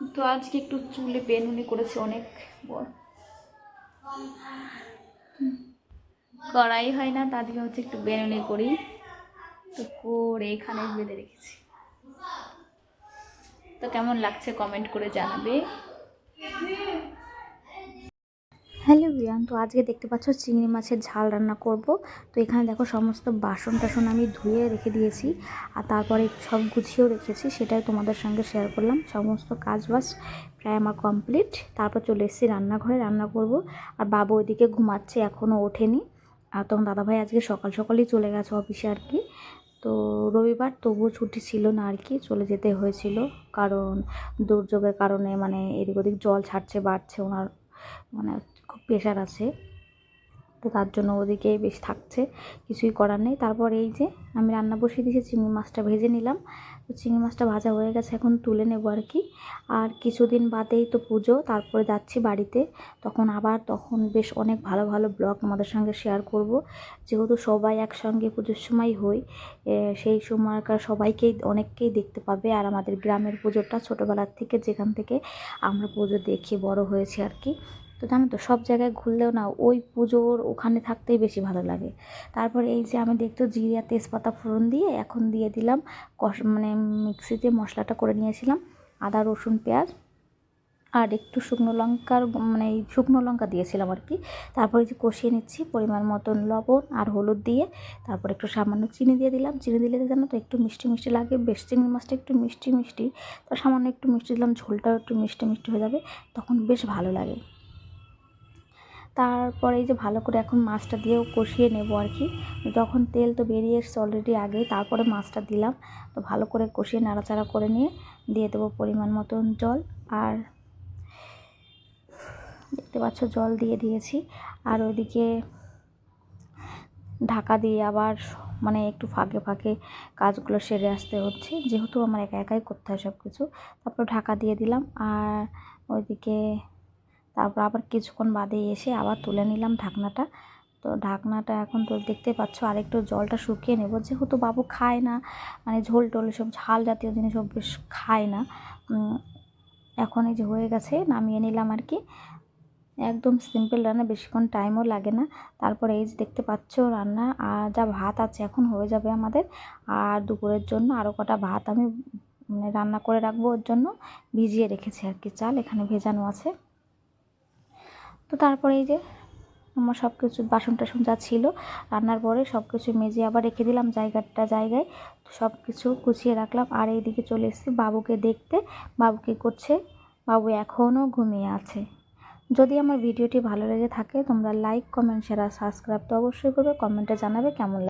তো আজকে একটু চুলে বেনুনি করেছে অনেক বড়। করাই হয় না তাদেরকে হচ্ছে একটু বেনুনি করি। তো করে এখানে বেঁধে রেখেছি। তো কেমন লাগছে কমেন্ট করে জানাবে। হ্যালো বিয়ান তো আজকে দেখতে পাচ্ছ চিংড়ি মাছের ঝাল রান্না করব। তো এখানে দেখো সমস্ত বাসন টাসন আমি ধুয়ে রেখে দিয়েছি, আর তারপরে সব গুছিয়েও রেখেছি, সেটাই তোমাদের সঙ্গে শেয়ার করলাম। সমস্ত কাজ বাজ প্রায় আমার কমপ্লিট তারপর চলে এসেছি রান্নাঘরে, রান্না করব। আর বাবু ওইদিকে ঘুমাচ্ছে, এখনও ওঠেনি। আর তখন দাদাভাই আজকে সকাল সকালই চলে গেছে অফিসে আর কি। তো রবিবার তবুও ছুটি ছিল না আর কি, চলে যেতে হয়েছিল। কারণ দুর্যোগের কারণে মানে এদিক ওদিক জল ছাড়ছে, বাড়ছে ওনার মানে খুব প্রেশার আছে। তো তার জন্য ওদিকে বেশ থাকছে, কিছুই করার নেই। তারপর এই যে আমি রান্না বসিয়ে দিয়েছি, চিংড়ি মাছটা ভেজে নিলাম। তো চিংড়ি মাছটা ভাজা হয়ে গেছে, এখন তুলে নেব আর কি। আর কিছুদিন বাদেই তো পুজো, তারপরে যাচ্ছি বাড়িতে। তখন আবার, তখন বেশ অনেক ভালো ভালো ব্লগ আমাদের সঙ্গে শেয়ার করব। যেহেতু সবাই একসঙ্গে পুজোর সময় হই সেই সময়কার সবাইকেই, অনেককেই দেখতে পাবে। আর আমাদের গ্রামের পুজোটা ছোটোবেলার থেকে, যেখান থেকে আমরা পুজো দেখে বড় হয়েছি আর কি। তো জানো তো, সব জায়গায় ঘুরলেও না ওই পুজোর ওখানে থাকতেই বেশি ভালো লাগে। তারপর এই যে আমি দেখতো জিরা তেজপাতা ফোড়ন দিয়ে এখন দিয়ে দিলাম, কষ মানে মিক্সিতে মশলাটা করে নিয়েছিলাম, আদা, রসুন, পেঁয়াজ আর একটু শুকনো লঙ্কার মানে এই শুকনো লঙ্কা দিয়েছিলাম আর কি। তারপরে যে কষিয়ে নিচ্ছি পরিমাণ মতন লবণ আর হলুদ দিয়ে, তারপর একটু সামান্য চিনি দিয়ে দিলাম। চিনি দিলে জানো তো একটু মিষ্টি মিষ্টি লাগে, বেশ চিংড়ি মাছটা একটু মিষ্টি মিষ্টি, তো সামান্য একটু মিষ্টি দিলাম, ঝোলটাও একটু মিষ্টি মিষ্টি হয়ে যাবে, তখন বেশ ভালো লাগে। তারপরে এই যে ভালো করে এখন মাছটা দিয়েও কষিয়ে নেব আর কি। যখন তেল তো বেরিয়ে এসছে অলরেডি আগে তারপরে মাছটা দিলাম। তো ভালো করে কষিয়ে নাড়াচাড়া করে নিয়ে দিয়ে দেবো পরিমাণ মতন জল। আর দেখতে পাচ্ছ জল দিয়ে দিয়েছি। আর ওইদিকে ঢাকা দিয়ে আবার মানে একটু ফাঁকে ফাঁকে কাজগুলো সেরে আসতে হচ্ছে। যেহেতু আমার একা একাই করতে হয় সব কিছু তারপর ঢাকা দিয়ে দিলাম। আর ওইদিকে তারপর আবার কিছুক্ষণ বাদে এসে আবার তুলে নিলাম ঢাকনাটা। তো ঢাকনাটা এখন তো দেখতে পাচ্ছ, আরেকটু জলটা শুকিয়ে নেব। যেহেতু বাবু খায় না মানে ঝোল টোল সব ঝাল জাতীয় জিনিস সব বেশ খায় না। এখন এই যে হয়ে গেছে, নামিয়ে নিলাম আর কি। একদম সিম্পল রান্না, বেশিক্ষণ টাইমও লাগে না। তারপরে এই যে দেখতে পাচ্ছ রান্না, আর যা ভাত আছে এখন হয়ে যাবে আমাদের। আর দুপুরের জন্য আরও কটা ভাত আমি মানে রান্না করে রাখব ওর জন্য। ভিজিয়ে রেখেছি আর কি, চাল এখানে ভেজানো আছে। তো তারপরে এই যে আমার সব কিছু বাসন টাসন যা ছিল, রান্নার পরে সব কিছু মেজে আবার রেখে দিলাম জায়গাটা জায়গায়। সব কিছু গুছিয়ে রাখলাম। আর এইদিকে চলে এসেছি বাবুকে দেখতে। বাবু কী করছে? বাবু এখনও ঘুমিয়ে আছে। যদি আমার ভিডিওটি ভালো লেগে থাকে তোমরা লাইক কমেন্ট শেয়ার সাবস্ক্রাইব তো অবশ্যই করবে। কমেন্টে জানাবে কেমন